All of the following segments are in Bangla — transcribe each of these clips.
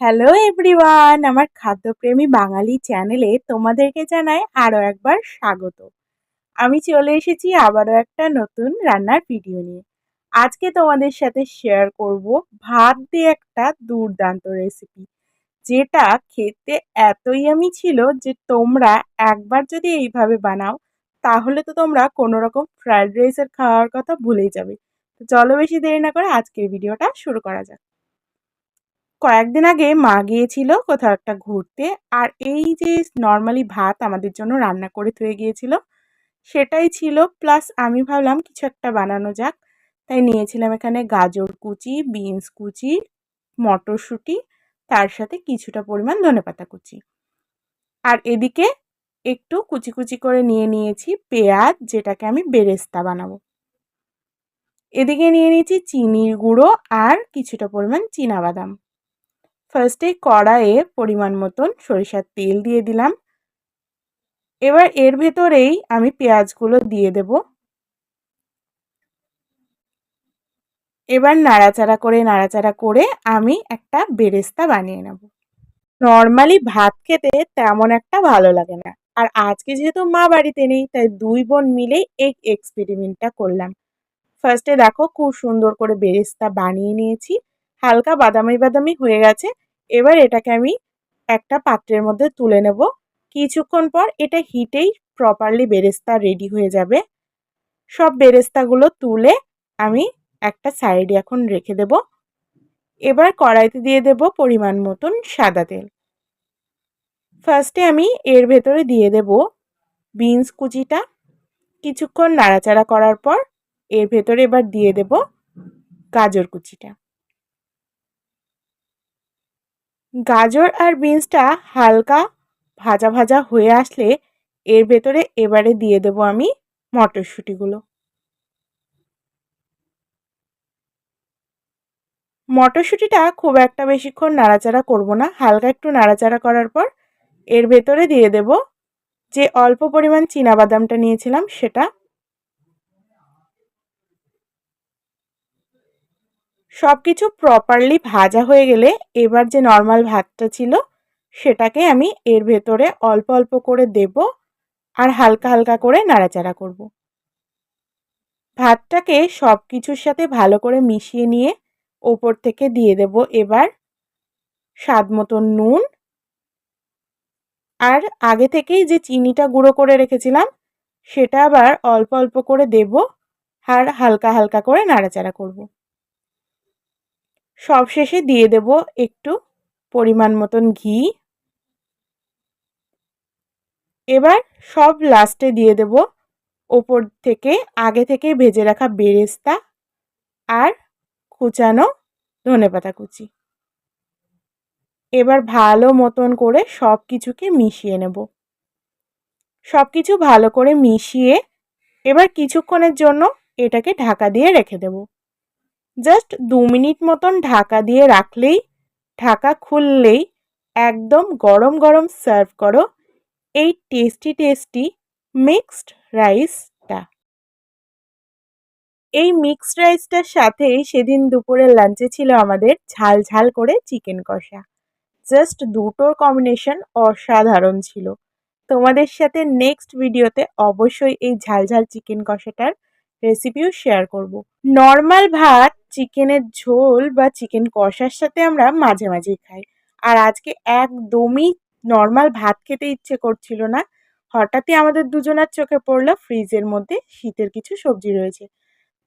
হ্যালো এভরিওয়ান আমার খাদ্যপ্রেমী বাঙালি চ্যানেলে তোমাদেরকে জানাই আরও একবার স্বাগত। আমি চলে এসেছি আবারও একটা নতুন রান্নার ভিডিও নিয়ে। আজকে তোমাদের সাথে শেয়ার করব ভাত দিয়ে একটা দুর্দান্ত রেসিপি যেটা খেতে এতই আমি ছিল যে তোমরা একবার যদি এইভাবে বানাও, তাহলে তো তোমরা কোনো রকম ফ্রায়েড রাইসের খাওয়ার কথা ভুলেই যাবে। তো চলো বেশি দেরি না করে আজকের ভিডিওটা শুরু করা যাক। কয়েকদিন আগে মা গিয়েছিল কোথাও একটা ঘুরতে, আর এই যে নর্মালি ভাত আমাদের জন্য রান্না করে থুয়ে গিয়েছিল, সেটাই ছিল। প্লাস আমি ভাবলাম কিছু একটা বানানো যাক। তাই নিয়েছিলাম এখানে গাজর কুচি বিনস কুচি, মটরশুঁটি, তার সাথে কিছুটা পরিমাণ ধনেপাতা কুচি। আর এদিকে একটু কুচি কুচি করে নিয়ে নিয়েছি পেঁয়াজ, যেটাকে আমি বেরেস্তা বানাবো। এদিকে নিয়ে নিয়েছি চিনির গুঁড়ো আর কিছুটা পরিমাণ বাদাম ফার্স্টে কড়াইয়ে পরিমাণ মতন সরিষার তেল দিয়ে দিলাম। এবার এর ভেতরেই আমি পেঁয়াজগুলো দিয়ে দেব। এবার নাড়াচাড়া করে নাড়াচাড়া করে আমি একটা বেরেস্তা বানিয়ে নেব। নর্মালি ভাত খেতে তেমন একটা ভালো লাগে না। আর আজকে যেহেতু মা বাড়িতে নেই, তাই দুই বোন মিলেই এই এক্সপেরিমেন্টটা করলাম। ফার্স্টে দেখো খুব সুন্দর করে বেরেস্তা বানিয়ে নিয়েছি। হালকা বাদামি বাদামি হয়ে গেছে। এবার এটাকে আমি একটা পাত্রের মধ্যে তুলে নেব। কিছুক্ষণ পর এটা হিটেই প্রপারলি বেরেস্তা রেডি হয়ে যাবে। সব বেরেস্তাগুলো তুলে আমি একটা সাইডে এখন রেখে দেব। এবার কড়াইতে দিয়ে দেব পরিমাণ মতন সাদা তেল। ফার্স্টে আমি এর ভেতরে দিয়ে দেব বিনস কুচিটা। কিছুক্ষণ নাড়াচাড়া করার পর এর ভেতরে এবার দিয়ে দেব গাজর কুচিটা। গাজর আর বিনসটা হালকা ভাজা ভাজা হয়ে আসলে এর ভেতরে এবারে দিয়ে দেব আমি মটরশুঁটিগুলো। মটরশুঁটিটা খুব একটা বেশিক্ষণ নাড়াচাড়া করব না, হালকা একটু নাড়াচাড়া করার পর এর ভেতরে দিয়ে দেব যে অল্প পরিমাণ বাদামটা নিয়েছিলাম সেটা। সব কিছু প্রপারলি ভাজা হয়ে গেলে এবার যে নর্মাল ভাতটা ছিল, সেটাকে আমি এর ভেতরে অল্প অল্প করে দেব আর হালকা হালকা করে নাড়াচাড়া করব। ভাতটাকে সব কিছুর সাথে ভালো করে মিশিয়ে নিয়ে ওপর থেকে দিয়ে দেব এবার স্বাদ মতন নুন। আর আগে থেকেই যে চিনিটা গুঁড়ো করে রেখেছিলাম, সেটা আবার অল্প অল্প করে দেব আর হালকা হালকা করে নাড়াচাড়া করব। সবশেষে দিয়ে দেব একটু পরিমাণ মতন ঘি। এবার সব লাস্টে দিয়ে দেব ওপর থেকে, আগে থেকে ভেজে রাখা বেরেস্তা আর কুচানো ধনেপাতা কুচি। এবার ভালো মতন করে সব কিছুকে মিশিয়ে নেব। সব কিছু ভালো করে মিশিয়ে এবার কিছুক্ষণের জন্য এটাকে ঢাকা দিয়ে রেখে দেবো। জাস্ট দু মিনিট মতন ঢাকা দিয়ে রাখলেই, ঢাকা খুললেই একদম গরম গরম সার্ভ করো এই টেস্টি টেস্টি মিক্সড রাইসটা এই মিক্সড রাইসটার সাথে সেদিন দুপুরের লাঞ্চে ছিল আমাদের ঝাল ঝাল করে চিকেন কষা। জাস্ট দুটোর কম্বিনেশন অসাধারণ ছিল। তোমাদের সাথে নেক্সট ভিডিওতে অবশ্যই এই ঝাল ঝাল চিকেন কষাটার রেসিপিও শেয়ার করব। নর্মাল ভাত চিকেনের ঝোল বা চিকেন কষার সাথে আমরা মাঝে মাঝেই খাই। আর আজকে একদমই নর্মাল ভাত খেতে ইচ্ছে করছিল না। হঠাৎই আমাদের দুজনার চোখে পড়ল ফ্রিজের মধ্যে শীতের কিছু সবজি রয়েছে।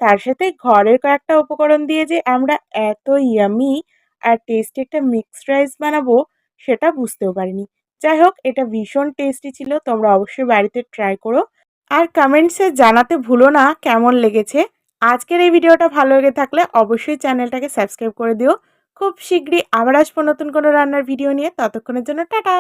তার সাথে ঘরের কয়েকটা উপকরণ দিয়ে যে আমরা এত ইয়ামি আর টেস্টি একটা মিক্সড রাইস বানাবো, সেটা বুঝতেও পারিনি। যাই হোক, এটা ভীষণ টেস্টি ছিল, তোমরা অবশ্যই বাড়িতে ট্রাই করো। আর কমেন্টসে জানাতে ভুলো না কেমন লেগেছে। আজকের এই ভিডিওটা ভালো লেগে থাকলে অবশ্যই চ্যানেলটাকে সাবস্ক্রাইব করে দিও। খুব শীঘ্রই আবার আসব নতুন কোনো রান্নার ভিডিও নিয়ে। ততক্ষণের জন্য টাটা!